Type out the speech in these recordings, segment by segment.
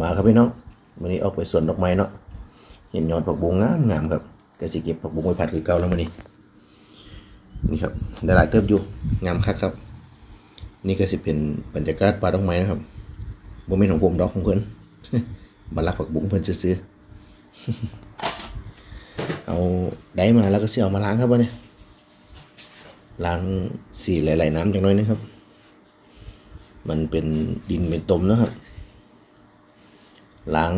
มาครับพี่น้องวันนี้ออกไปสวนดอกไม้เนาะเห็นยอดผักบุ้งงามงามครับก็สิเก็บผักบุ้งไว้ผัดคือเก่าแล้วมื้อนี้ นี่ครับได้หลายเติบอยู่งามคักครับ นี่ก็สิเป็นบรรยากาศป่าดอกไม้นะครับบ่แม่นของผมดอกของเพิ่นมาลักผักบุ้งเพิ่นซื้อเอาได้มาแล้วก็เสิเอามาล้างครับวันนี้ล้างสีหลาย ๆ น้ำจังน้อยนะครับ มันเป็นดินเป็นตมนะครับ ล้าง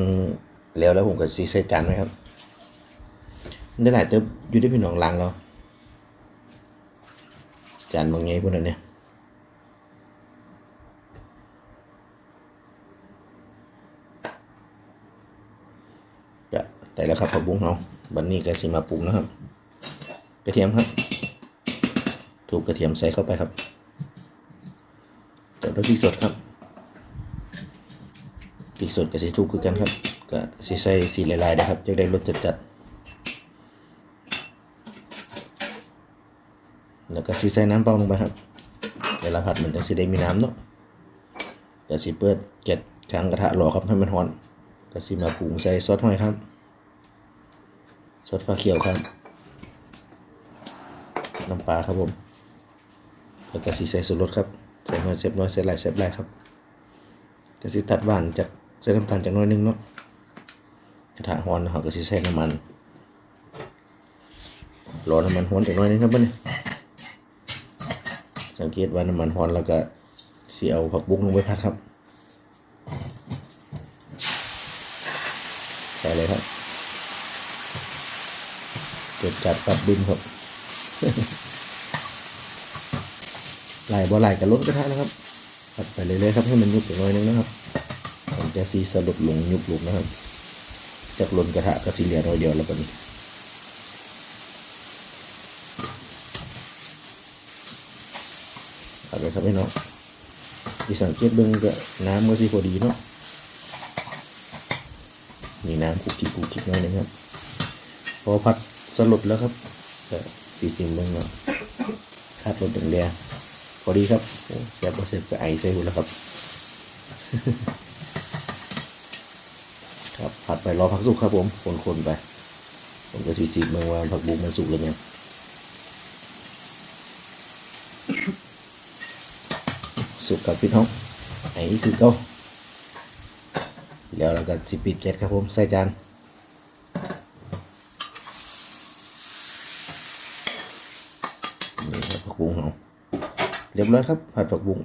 แล้วแล้วผมก็ซีใส่จานไว้ครับได้หลายเติบอยู่ที่พี่น้องล้างแล้วจานบางไงพวกนั้นเนี่ยจะได้แล้วครับผักบุ้งเราบันนี้ก็สิมาปรุงนะครับ กระเทียมครับ ถูกกระเทียมใส่เข้าไปครับต่อด้วยพริกสดครับ พริกสดกับสีทูคือกันครับก็สีใส่สีลายๆนะครับจะได้รสจัดๆแล้วก็สีใส่น้ำเปล่าลงไปครับเวลาผัดมันจะสีได้มีน้ำเนาะก็สีเปิดเก็ดทางกระทะรอครับให้มันร้อนก็สีมาปรุงใส่ซอสหอยครับซอสฟ้าเขียวครับน้ำปลาครับผมแล้วก็สีใส่สูตรสครับใส่หอยเซฟน้อยใส่หลายเซฟหลายครับก็สิตัดหวานจาก ส่น้ำตาลจากน้อยนึงเนาะกระทะร้อนเขาก็สิใส่น้ำมันรอน้ำมันร้อนจากน้อยนึงครับบัดนี้สังเกตว่าน้ำมันร้อนแล้วก็สิเอาผักบุ้งลงไปผัดครับใส่เลยครับเกิดจัดตัดบินครับไหลบ่ไหลกับลดกระทะนะครับผัดไปเรื่อยๆครับให้มันยุบอีกหน่อยนึงนะครับ มันจะสีสลดลงยุบลงนะครับ จากลนกระทะก็สีเหลือน้อยเดียวแล้วปนี้ผัดไปครับพี่น้องที่สังเกตเบื้องก็น้ำก็สีพอดีเนาะมีน้ำคุกคิกคุกคิกน่อยนึงครับ พอผัดสลดแล้วครับก็สีสิมเบื้องเนาะคาดรสแดงๆพอดีครับแซ่บบ่เสร็จก็ไอใส่หุ่นแล้วครับ ครับผัดไปรอผักสุกครับผมคนๆไป ผมก็สีสีเมืองว่าผักบุ้งมันสุกแล้วเนี่ยสุกกับพี่น้องไอ้คือเก้าแล้วเราก็สิปิดแก๊สครับผมใส่จานนี่ครับผักบุ้งเราเรียบร้อยครับผัดผักบุ้ง